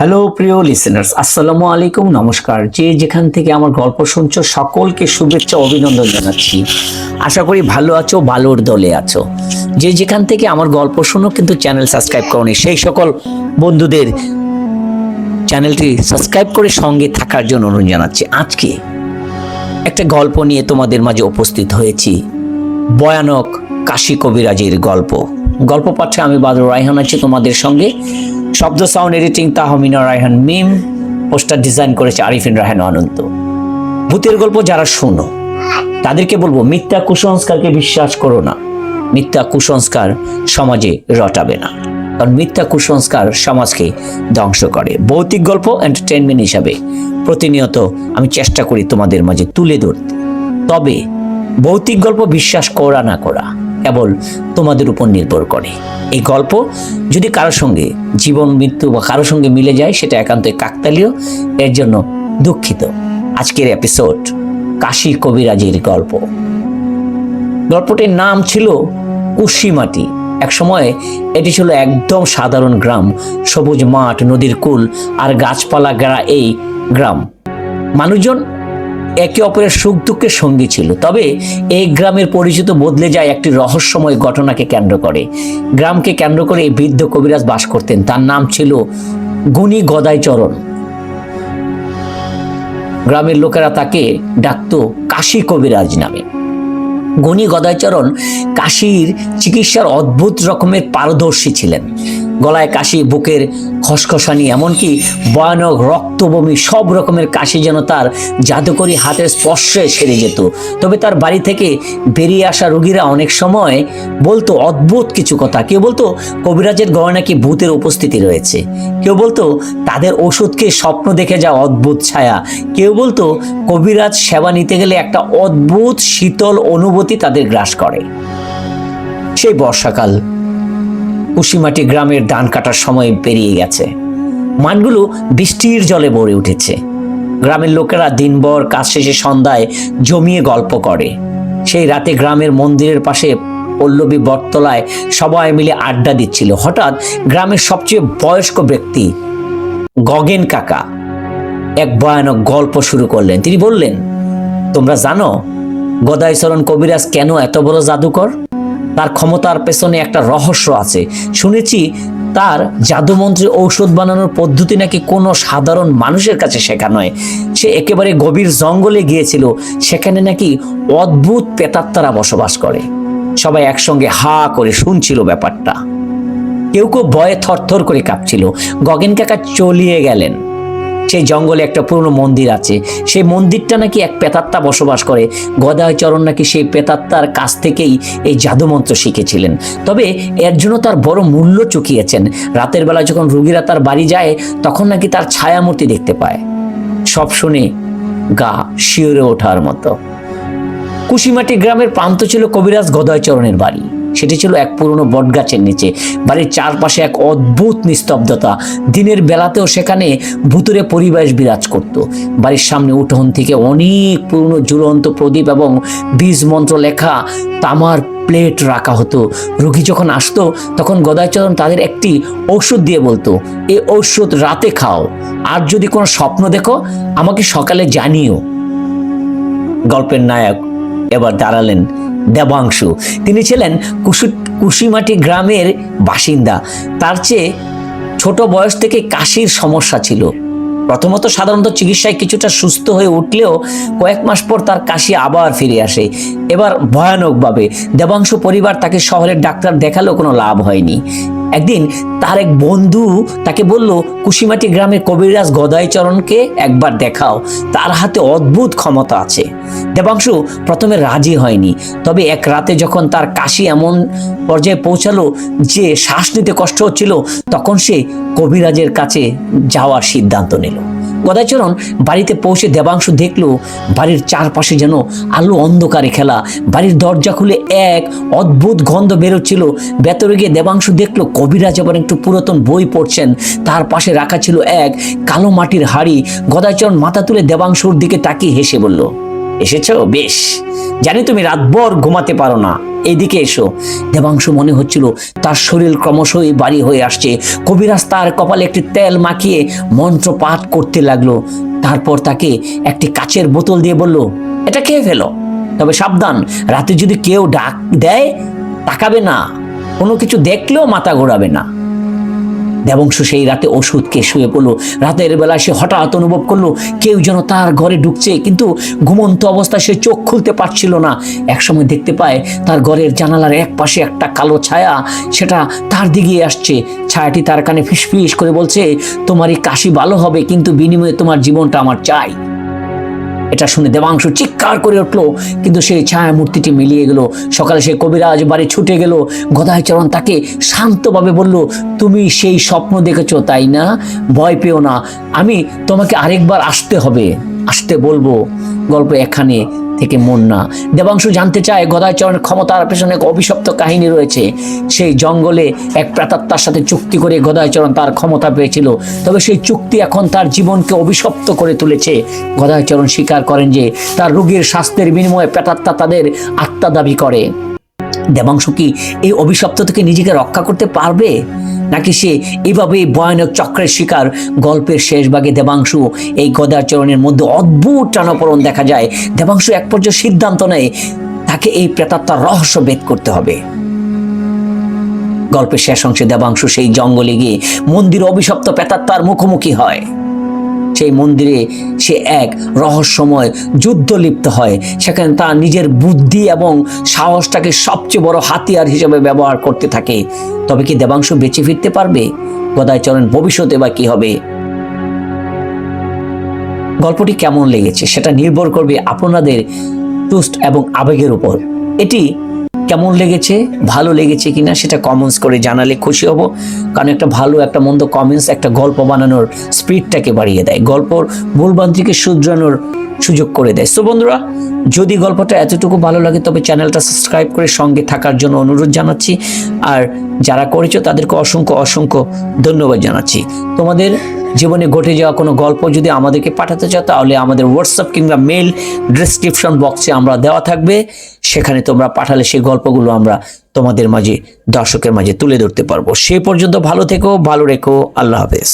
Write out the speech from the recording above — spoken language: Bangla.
হ্যালো প্রিয় লিসেনার্স আসসালামু আলাইকুম, নমস্কার। যে যেখান থেকে আমার গল্প শুনছো, সকলকে শুভেচ্ছা, অভিনন্দন জানাচ্ছি। আশা করি ভালো আছো ভালোর দলে আছো। যে যেখান থেকে আমার গল্প শুনো, কিন্তু চ্যানেল সাবস্ক্রাইব করনি, সেই সকল বন্ধুদের চ্যানেলটি সাবস্ক্রাইব করে সঙ্গে থাকার জন্য অনুরোধ জানাচ্ছি। আজকে একটা গল্প নিয়ে তোমাদের মাঝে উপস্থিত হয়েছি। ভয়ানক কাশী কবিরাজের গল্প। গল্প পাঠে আমি বাদর রায়হান আছি তোমাদের সঙ্গে। শব্দ sound editing Tahmina Raihan Mim poster design করেছে আরিফিন রায়হান অনন্ত। ভূতের গল্প যারা শোনো, তাদেরকে বলব, মিথ্যা কুসংস্কারকে বিশ্বাস করো না। মিথ্যা কুসংস্কার সমাজে রটাবে না। কারণ মিথ্যা কুসংস্কার সমাজকে ধ্বংস করে। ভৌতিক গল্প এন্টারটেনমেন্ট হিসাবে প্রতিনিয়ত আমি চেষ্টা করি তোমাদের মাঝে তুলে ধরতে। তবে ভৌতিক গল্প বিশ্বাস করা না করা কেবল তোমাদের উপর নির্ভর করে। এই গল্প যদি কারও সঙ্গে জীবন, মৃত্যু বা কারোর সঙ্গে মিলে যায়, সেটা একান্তই কাকতালীয়, এর জন্য দুঃখিত। আজকের এপিসোড কাশী কবিরাজের গল্প। গল্পটির নাম ছিল কুশিমাটি এক সময় এটি ছিল একদম সাধারণ গ্রাম। সবুজ মাঠ, নদীর কুল আর গাছপালা গেরা এই গ্রাম। মানুষজন একে অপরের সুখ দুঃখের সঙ্গী ছিল। তবে এই গ্রামের পরিচিত বদলে যায় একটি রহস্যময় ঘটনাকে কেন্দ্র করে। গ্রামকে কেন্দ্র করে এই বৃদ্ধ কবিরাজ বাস করতেন। তার নাম ছিল গুণী গদাইচরণ। গ্রামের লোকেরা তাকে ডাকত কাশী কবিরাজ নামে। গণি গদাইচরণ কাশীর চিকিৎসার অদ্ভুত রকমের পারদর্শী ছিলেন। গলায় কাশি, বুকের খসখসানি, এমনকি ভয়ানক রক্তবমি, সব রকমের কাশি যেন তার জাদুকরি হাতের স্পর্শে সেরে যেত। তবে তার বাড়ি থেকে বেরিয়ে আসা রোগীরা অনেক সময় বলতো অদ্ভুত কিছু কথা। কেউ বলতো কবিরাজের গড়ে নাকি ভূতের উপস্থিতি রয়েছে। কেউ বলতো তাদের ওষুধকে স্বপ্ন দেখে যা অদ্ভুত ছায়া। কেউ বলতো কবিরাজ সেবা নিতে গেলে একটা অদ্ভুত শীতল অনুভূতি তাদের গ্রাস করে। সেই বর্ষাকাল কুশিমাটি গ্রামের ধান কাটার সময় পেরিয়ে গেছে। মাঠগুলো বৃষ্টির জলে ভরে উঠেছে। গ্রামের লোকেরা দিনভর কাজ শেষে সন্ধ্যায় জমিয়ে গল্প করে। সেই রাতে গ্রামের মন্দিরের পাশে পল্লবী বটতলায় সবাই মিলে আড্ডা দিচ্ছিল। হঠাৎ গ্রামের সবচেয়ে বয়স্ক ব্যক্তি গগেন কাকা এক ভয়ানক গল্প শুরু করলেন। তিনি বললেন, তোমরা জানো, গদাইচরণ কবিরাজ কেন এত বড় জাদুকর? ক্ষমতার পেছনে একটা রহস্য আছে। শুনেছি তার জাদুমন্ত্রী ঔষধ বানানোর পদ্ধতি নাকি কোনো সাধারণ মানুষের কাছে শেখা নয়। সে একেবারে গভীর জঙ্গলে গিয়েছিল, সেখানে নাকি অদ্ভুত পেতাত্তারা বসবাস করে। সবাই একসঙ্গে হা করে শুনছিল ব্যাপারটা। কেউ কেউ ভয়ে থরথর করে কাঁপছিল। গগেন কাকা চলিয়ে গেলেন। সেই জঙ্গলে একটা পুরনো মন্দির আছে। সেই মন্দিরটা নাকি এক পেতাত্তা বসবাস করে। গদায়চরণ নাকি সেই পেতাত্তার কাছ থেকেই এই জাদুমন্ত্র শিখেছিলেন। তবে এর জন্য তার বড় মূল্য চুকিয়েছেন। রাতের বেলা যখন রুগীরা তার বাড়ি যায়, তখন নাকি তার ছায়ামূর্তি দেখতে পায়। সব শুনে গা শিওরে ওঠার মতো। কুশিমাটি গ্রামের প্রান্ত ছিল কবিরাজ গদয়চরণের বাড়ি। সেটি ছিল এক পুরনো বটগাছের নিচে। বাড়ির চারপাশে এক অদ্ভুত নিস্তব্ধতা। দিনের বেলাতেও সেখানে ভুতুরে পরিবেশ বিরাজ করত। বাড়ির সামনে উঠোন থেকে অনেক পুরনো ঝুলন্ত প্রদীপ এবং বীজ মন্ত্র লেখা তামার প্লেট রাখা হতো। রোগী যখন আসতো, তখন গদাইচরণ তাদের একটি ঔষধ দিয়ে বলতো এই ঔষধ রাতে খাও। আর যদি কোনো স্বপ্ন দেখো, আমাকে সকালে জানিও। গল্পের নায়ক এবার দাঁড়ালেন দেবাংশু। তিনি ছিলেন কুসু কুশিমাটি গ্রামের বাসিন্দা। তার চেয়ে ছোট বয়স থেকে কাশির সমস্যা ছিল। প্রথমত সাধারণত চিকিৎসায় কিছুটা সুস্থ হয়ে উঠলেও কয়েক মাস পর তার কাশি আবার ফিরে আসে। এবার ভয়ানকভাবে দেবাংশু পরিবার তাকে শহরের ডাক্তার দেখালেও কোনো লাভ হয়নি। একদিন তার এক বন্ধু তাকে বলল, কুশিমাটি গ্রামের কবিরাজ গদাইচরণকে একবার দেখাও, তার হাতে অদ্ভুত ক্ষমতা আছে। দেবাংশু প্রথমে রাজি হয়নি, তবে এক রাতে যখন তার কাশি এমন পর্যায়ে পৌঁছালো যে শ্বাস নিতে কষ্ট হচ্ছিল, তখন সে কবিরাজের কাছে যাওয়ার সিদ্ধান্ত নিল। গদাচরণ বাড়িতে পৌঁছে দেবাংশু দেখল, বাড়ির চারপাশে যেন আলো অন্ধকারে খেলা। বাড়ির দরজা খুলে এক অদ্ভুত গন্ধ বেরোচ্ছিল। ভেতরে গিয়ে দেবাংশু দেখল, কবিরাজ আবার একটু পুরাতন বই পড়ছেন। তার পাশে রাখা ছিল এক কালো মাটির হাড়ি। গদাচরণ মাথা তুলে দেবাংশুর দিকে তাকিয়ে হেসে বলল এসেছ? বেশ। জানি তুমি রাতভর ঘুমাতে পারো না। এদিকে এসো। দেবাংশু মনে হচ্ছিল তার শরীর ক্রমশই বাড়ি হয়ে আসছে। কবিরাজ তার কপালে একটি তেল মাখিয়ে মন্ত্র পাঠ করতে লাগল। তারপর তাকে একটি কাচের বোতল দিয়ে বলল, এটা খেয়ে ফেলো। তবে সাবধান, রাতে যদি কেউ ডাক দেয়, তাকাবে না। কোনো কিছু দেখলেও মাথা ঘোরাবে না। দেবংশ সেই রাতে ওষুধকে শুয়ে পড়ল। রাতের বেলা সে হঠাৎ অনুভব করল, কেউ যেন তার ঘরে ঢুকছে, কিন্তু ঘুমন্ত অবস্থায় সে চোখ খুলতে পারছিল না। একসময় দেখতে পায়, তার ঘরের জানালার এক পাশে একটা কালো ছায়া, সেটা তার দিকে আসছে। ছায়াটি তার কানে ফিসফিস করে বলছে, তোমার এই কাশি ভালো হবে, কিন্তু বিনিময়ে তোমার জীবনটা আমার চাই। এটা শুনে দেবাংশ চিৎকার করে উঠল, কিন্তু সেই ছায়া মূর্তিটি মিলিয়ে গেল। সকালে সে কবিরাজ বাড়ি ছুটে গেল। গদাইচরণ তাকে শান্তভাবে বলল, তুমি সেই স্বপ্ন দেখেছ, তাই না? ভয় পেও না। আমি তোমাকে আরেকবার আসতে হবে। আসতে বলব গল্প এখানে থেকে মন না। দেবাংশু জানতে চায় গদাইচরণের ক্ষমতার পেছনে এক অভিশপ্ত কাহিনী রয়েছে। সেই জঙ্গলে এক প্রাতাত্মার সাথে চুক্তি করে গদাইচরণ তার ক্ষমতা পেয়েছিল। তবে সেই চুক্তি এখন তার জীবনকে অভিশপ্ত করে তুলেছে। গদাইচরণ স্বীকার করেন যে তার রোগীর স্বাস্থ্যের বিনিময়ে প্রেতাত্মা তাদের আত্মা দাবি করে। দেবাংশু কি এই অভিশপ্ত থেকে নিজেকে রক্ষা করতে পারবে? নাকি সে এভাবে ভয়ানক চক্রের শিকার? গল্পের শেষ ভাগে দেবাংশু এই গদাচরণের মধ্যে অদ্ভুত টানাপোড়ন দেখা যায়। দেবাংশু এক পর্যায়ে সিদ্ধান্ত নেয়, তাকে এই প্রেতাত্মার রহস্য ভেদ করতে হবে। গল্পের শেষ অংশে দেবাংশু সেই জঙ্গলে গিয়ে মন্দির অভিশপ্ত প্রেতাত্মার মুখোমুখি হয়। সেই মন্দিরে সে এক রহস্যময় যুদ্ধ লিপ্ত হয়। সেখানে তার নিজের বুদ্ধি এবং সাহসটাকে সবচেয়ে বড় হাতিয়ার হিসেবে ব্যবহার করতে থাকে। তবে কি দেবাংশ বেঁচে ফিরতে পারবে? গদাইচরণ ভবিষ্যতে বা কি হবে? গল্পটি কেমন লেগেছে সেটা নির্ভর করবে আপনাদের টুস্ট এবং আবেগের উপর। এটি কেমন লেগেছে, ভালো লেগেছে কিনা সেটা কমেন্টস করে জানালে খুশি হব। কারণ একটা ভালো, একটা মন্দ কমেন্টস একটা গল্প বানানোর স্পিডটাকে বাড়িয়ে দেয়। গল্পর ভুলভ্রান্তিকে শুধরানোর সুযোগ করে দেয়। সো বন্ধুরা, যদি গল্পটা এতটুকু ভালো লাগে, তবে চ্যানেলটা সাবস্ক্রাইব করে সঙ্গে থাকার জন্য অনুরোধ জানাচ্ছি। আর যারা করেছ, তাদেরকে অসংখ্য অসংখ্য ধন্যবাদ জানাচ্ছি। তোমাদের জীবনে ঘটে যাওয়া কোনো গল্প যদি আমাদেরকে পাঠাতে চাও, তাহলে আমাদের হোয়াটসঅ্যাপ কিংবা মেল ডিসক্রিপশন বক্সে আমরা দেওয়া থাকবে। সেখানে তোমরা পাঠালে সেই গল্পগুলো আমরা তোমাদের মাঝে, দর্শকের মাঝে তুলে ধরতে পারব। সে পর্যন্ত ভালো থেকো, ভালো রেখো, আল্লাহ হাফেজ।